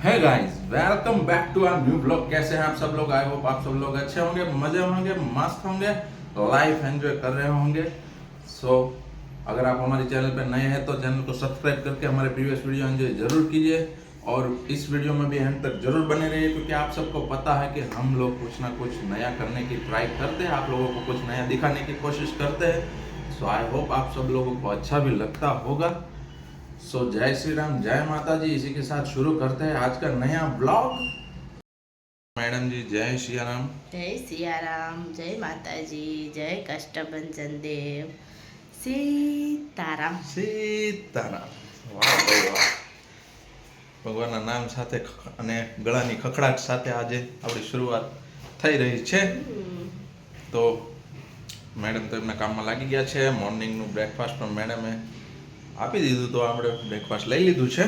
Hey guys welcome back to our new blog कैसे हैं आप सब लोग? आई होप आप सब लोग अच्छे होंगे मज़े होंगे मस्त होंगे लाइफ एंजॉय कर रहे होंगे। सो so, अगर आप हमारे चैनल पर नए हैं तो चैनल को सब्सक्राइब करके हमारे प्रीवियस वीडियो एंजॉय ज़रूर कीजिए। और इस वीडियो में भी एंड तक ज़रूर बने रहिए क्योंकि आप सबको पता है कि हम लोग कुछ ना कुछ नया करने की ट्राई करते हैं। आप लोगों को कुछ नया दिखाने की कोशिश करते हैं। सो आई होप आप सब लोगों को अच्छा भी लगता होगा। सो जय श्री राम जय माता जी इसी के साथ शुरू करते हैं आज का नया ब्लॉग मैडम जी जय श्री राम જય સિયારામ જય માતાજી જય કષ્ટભંજન દેવ સીતારામ સીતારામ વાહ ભાઈ વાહ ભગવાનના નામ સાથે ખ- અને ગળાની ખખડાટ સાથે આજે આપણી શરૂઆત થઈ રહી છે તો મેડમ તો એમના કામમાં લાગી ગયા છે મોર્નિંગનું બ્રેકફાસ્ટ પણ મેડમે આપી દીધું તો આપણે બ્રેકફાસ્ટ લઈ લીધું છે.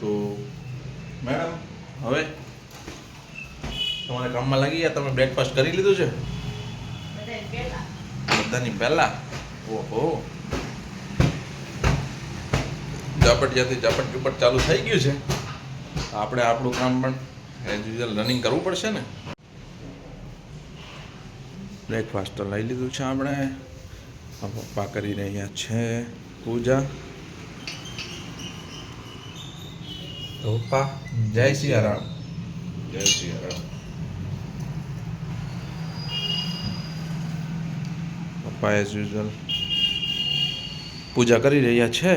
તો મેડમ હવે તમારે કામમાં લાગી ગયા? તમે બ્રેકફાસ્ટ કરી લીધું છે? બધાની પહેલા? ઓહો. ઝાપટ જ્યાંથી ઝાપટ ઝુપટ ચાલુ થઈ ગયું છે. આપણે આપણું કામ પણ એઝ યુઝલ રનિંગ કરવું પડશે ને. બ્રેકફાસ્ટ તો લઈ લીધું છે આપણે. પપ્પા કરીને અહીંયા છે. પૂજા. પપ્પા જય સિયારામ જય સિયારામ પપ્પા એઝ યુઝલ પૂજા કરી રહ્યા છે.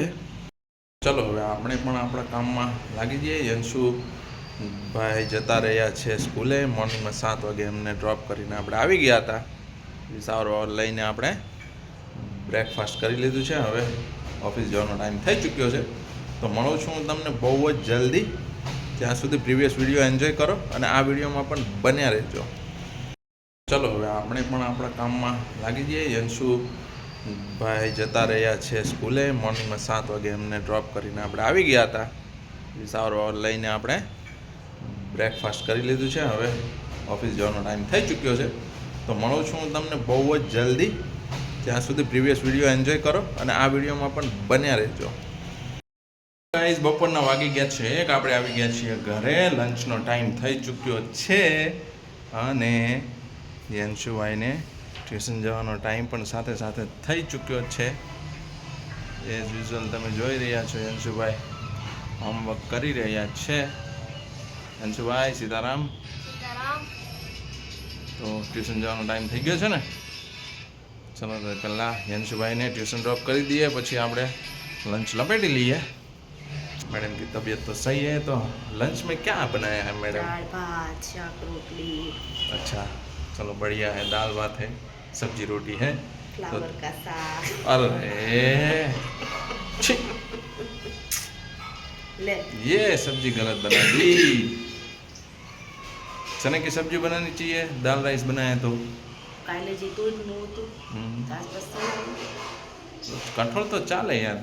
ચલો હવે આપણે પણ આપણા કામમાં લાગી જઈએ. યંશુ ભાઈ જતા રહ્યા છે સ્કૂલે. મોર્નિંગમાં સાત વાગે એમને ડ્રોપ કરીને આપણે આવી ગયા હતા. સારો લઈને આપણે બ્રેકફાસ્ટ કરી લીધું છે. હવે ઓફિસ જવાનો ટાઈમ થઈ ચૂક્યો છે. તો મળું છું હું તમને બહુ જ જલ્દી. ત્યાં સુધી પ્રીવિયસ વીડિયો એન્જોય કરો અને આ વિડીયોમાં પણ બન્યા રહેજો. ચલો, હવે આપણે પણ આપણા કામમાં લાગી જઈએ. યંશુ ભાઈ જતા રહ્યા છે સ્કૂલે. મોર્નિંગમાં સાત વાગે એમને ડ્રોપ કરીને આપણે આવી ગયા હતા. સારો લઈને આપણે બ્રેકફાસ્ટ કરી લીધું છે. હવે ઓફિસ જવાનો ટાઈમ થઈ ચૂક્યો છે. તો મળું છું હું તમને બહુ જ જલ્દી. ત્યાં સુધી પ્રીવિયસ વીડિયો એન્જોય કરો અને આ વિડીયોમાં પણ બન્યા રહેજો. ગાઈઝ બપોરના વાગી ગયા છે. એક આપણે આવી ગયા છીએ ઘરે. લંચનો ટાઈમ થઈ ચૂક્યો છે. અને યંશુભાઈને ટ્યુશન જવાનો ટાઈમ પણ સાથે સાથે થઈ ચૂક્યો છે. એઝ યુઝ્યુઅલ તમે જોઈ રહ્યા છો યંશુભાઈ હોમવર્ક કરી રહ્યા છે. યંશુભાઈ સીતારામ. તો ટ્યુશન જવાનો ટાઈમ થઈ ગયો છે ને? ચલો તો પહેલાં યંશુભાઈને ટ્યુશન ડ્રોપ કરી દઈએ પછી આપણે लंच लपेट लिए मैडम की तबीयत तो सही है तो लंच में क्या बनाया है मैडम દાળ ભાત શાક રોટલી अच्छा चलो बढ़िया है दाल भात है सब्जी रोटी है ફ્લાવર કા શાક अरे छी, લે ये सब्जी गलत बना दी चने की सब्जी बनानी चाहिए दाल राइस बनाया तो કાલે જે દૂધ નું હતું हम्म, તાજ પસંદ कठोर तो चाले यार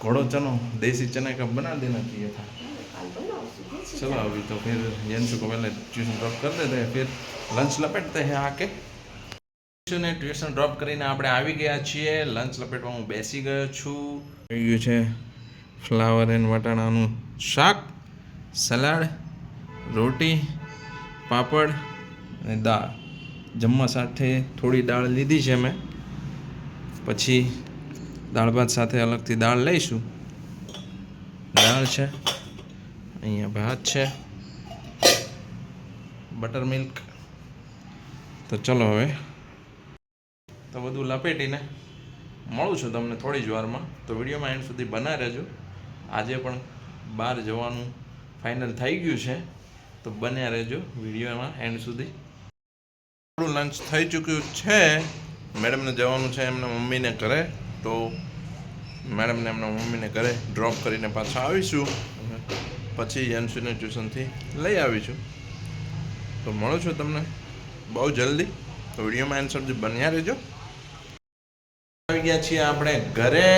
घोड़ो चनो देसी चने का बना देना चाहिए था કાલ બનાવશું શું છે? चलो अभी तो फिर यंशु को पहले ट्यूशन ड्रॉप कर देते हैं फिर लंच लपेटते हैं आके યંશુને ટ્યુશન ડ્રોપ કરીને આપણે આવી ગયા છીએ લંચ લપેટવા હું બેસી ગયો છું થઈ ગયું છે ફ્લાવર એન્ડ વટાણાનું શાક સલાડ રોટી પાપડ અને દાળ જમવા સાથે થોડી દાળ લીધી છે મેં. પછી દાળ ભાત સાથે અલગથી દાળ લઈશું. દાળ છે, અહીંયા ભાત છે, બટર મિલ્ક. તો ચલો હવે. તો બધું લપેટીને મળું છું તમને થોડી જ વારમાં. તો વિડીયોમાં એન્ડ સુધી બના રહેજો. આજે પણ બહાર જવાનું ફાઇનલ થઈ ગયું છે. તો બન્યા રહેજો વિડીયોમાં એન્ડ સુધી. આપણું લંચ થઈ ચૂક્યું છે. મેડમને જવાનું છે એમના મમ્મીને ઘરે. તો મેડમને એમના મમ્મીને ઘરે ડ્રોપ કરીને પાછા આવીશું. પછી યંશુને ટ્યુશનથી લઈ આવીશું. તો મળું છું તમને બહુ જલ્દી. તો વિડીયોમાં એન્ડ સુધી બન્યા રહેજો. આવી ગયા છીએ આપણે ઘરે.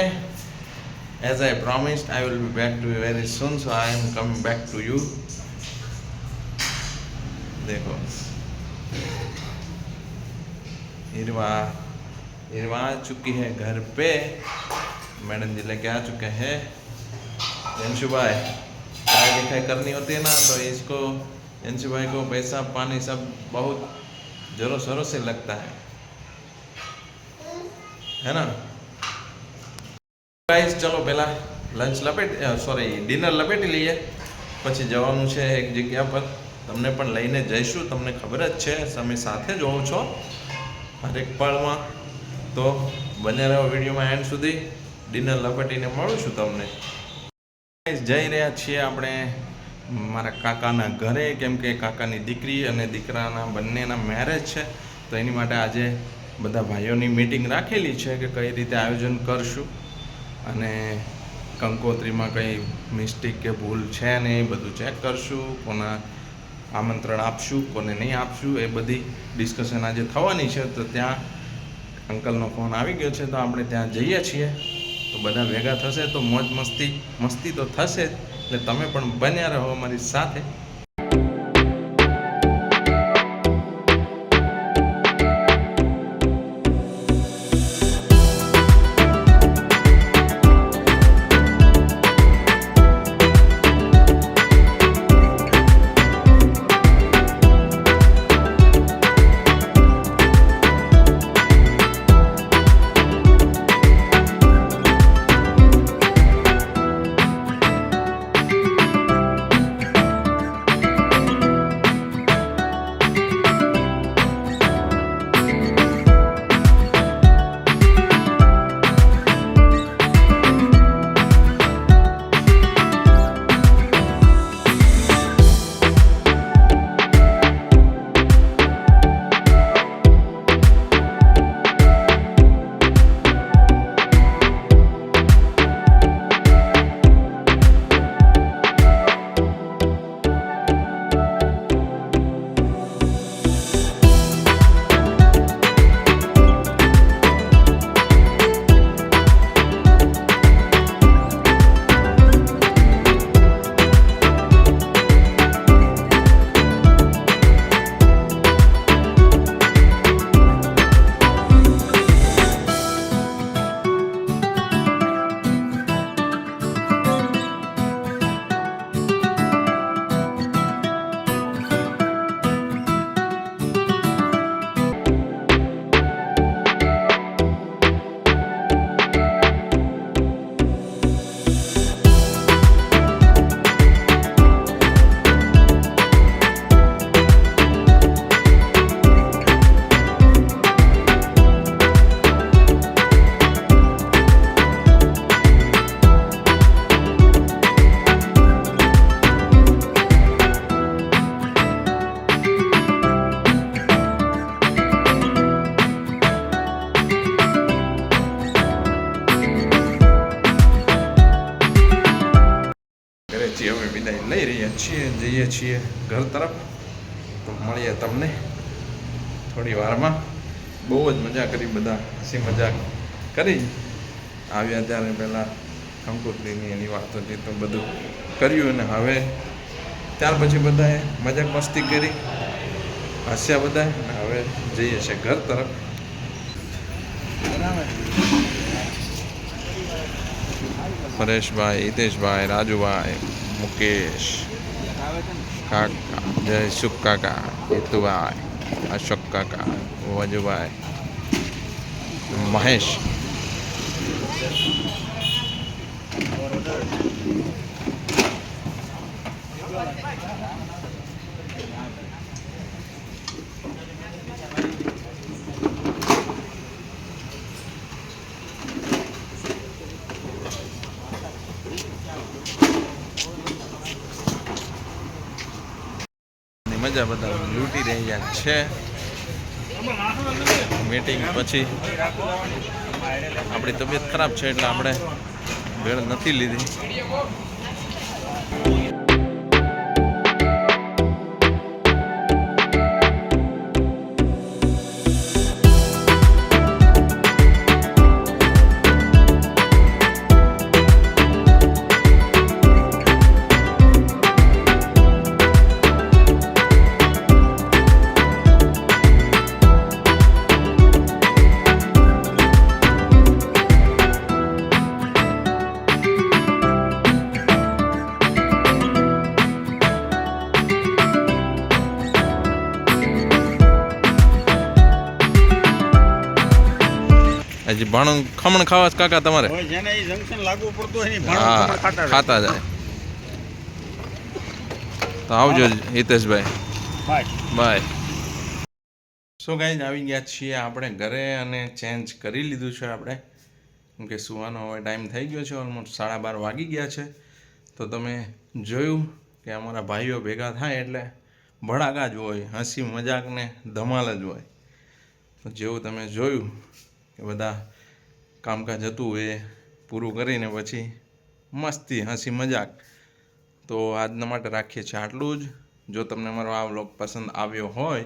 As I promised I will be back to you very soon so I am coming back to you देखो हिरवा हिरवा आ चुकी है घर पे मैडम जी लेके आ चुके हैं अंशु भाई पढ़ाई लिखाई करनी होती है ना तो इसको अंशु भाई को पैसा पानी सब बहुत जोरों शोरों से लगता है है ना ગાઈસ ચલો પહેલા લંચ લપેટ સોરી ડિનર લપેટી લઈએ પછી જવાનું છે એક જગ્યા પર તમને પણ લઈને જઈશું તમને ખબર જ છે તમે સાથે જ હોવ છો હરેક પળમાં તો બને રહો વિડીયોમાં એન્ડ સુધી ડિનર લપેટીને મળું છું તમને. જઈ રહ્યા છીએ આપણે મારા કાકાના ઘરે, કેમ કે કાકાની દીકરી અને દીકરાના બંનેના મેરેજ છે. તો એની માટે આજે બધા ભાઈઓની મીટિંગ રાખેલી છે કે કઈ રીતે આયોજન કરશું. અને કંકોત્રીમાં કંઈ મિસ્ટેક કે ભૂલ છે ને એ બધું ચેક કરશું. કોના આમંત્રણ આપશું, કોને નહીં આપશું, એ બધી ડિસ્કશન આજે થવાની છે. તો ત્યાં અંકલનો ફોન આવી ગયો છે, તો આપણે ત્યાં જઈએ છીએ. તો બધા ભેગા થશે, તો મોજ મસ્તી મસ્તી તો થશે જ. એટલે તમે પણ બન્યા રહો અમારી સાથે. છીએ, જઈએ છીએ ઘર તરફ. તો મળીએ તમને થોડી વારમાં. બહુ જ મજા કરી બધા, હસી મજાક કરી. આવ્યા ત્યારે પહેલાં કંકોત્રીની એની વાતો હતી તો બધું કર્યું અને હવે ત્યાર પછી બધાએ મજાક મસ્તી કરી, હસ્યા બધાએ અને હવે જઈએ છીએ ઘર તરફ. પરેશભાઈ, હિતેશભાઈ, રાજુભાઈ, મુકેશ. કાકા જય શુભ કાકા હેતુભાઈ અશોક કાકા વજુભાઈ મહેશ. મજા બધા લૂંટી રહ્યા છે. મીટિંગ પછી આપણી તબિયત ખરાબ છે એટલે આપણે ભેળ નથી લીધી. હજી ભાણું ખમણ ખાવા કાકા તમારે? જેને એ જંકશન લાગુ પડતું હોય ભાણું ખાતા જાય. ખાતા જાય. તો આવજો હિતેશભાઈ. બાય. બાય. સો ગાઈઝ આવી ગયા છીએ આપણે ઘરે અને ચેન્જ કરી લીધું છે આપણે. કેમ કે સુવાનો હવે ટાઈમ થઈ ગયો છે ઓલમોસ્ટ સાડા બાર વાગી ગયા છે. તો તમે જોયું કે અમારા ભાઈઓ ભેગા થાય એટલે ભડાકા જ હોય હસી મજાક ને ધમાલ જ હોય. તો જેવું તમે જોયું બધા કામકાજ હતું એ પૂરું કરીને પછી મસ્તી, હસી, મજાક. તો આજના માટે રાખીએ છીએ આટલું જ. જો તમને મારો આ વ્લોગ પસંદ આવ્યો હોય,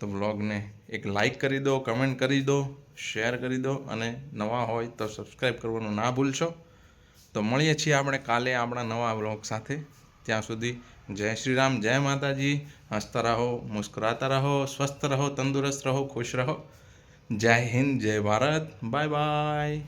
તો વ્લોગને એક લાઈક કરી દો, કમેન્ટ કરી દો, શેર કરી દો અને નવા હોય તો સબસ્ક્રાઈબ કરવાનું ના ભૂલશો. તો મળીએ છીએ આપણે કાલે આપણા નવા વ્લોગ સાથે. ત્યાં સુધી જય શ્રી રામ, જય માતાજી. હસતા રહો, મુસ્કરાતા રહો, સ્વસ્થ રહો, તંદુરસ્ત રહો, ખુશ રહો. જય હિન્દ જય ભારત બાય બાય.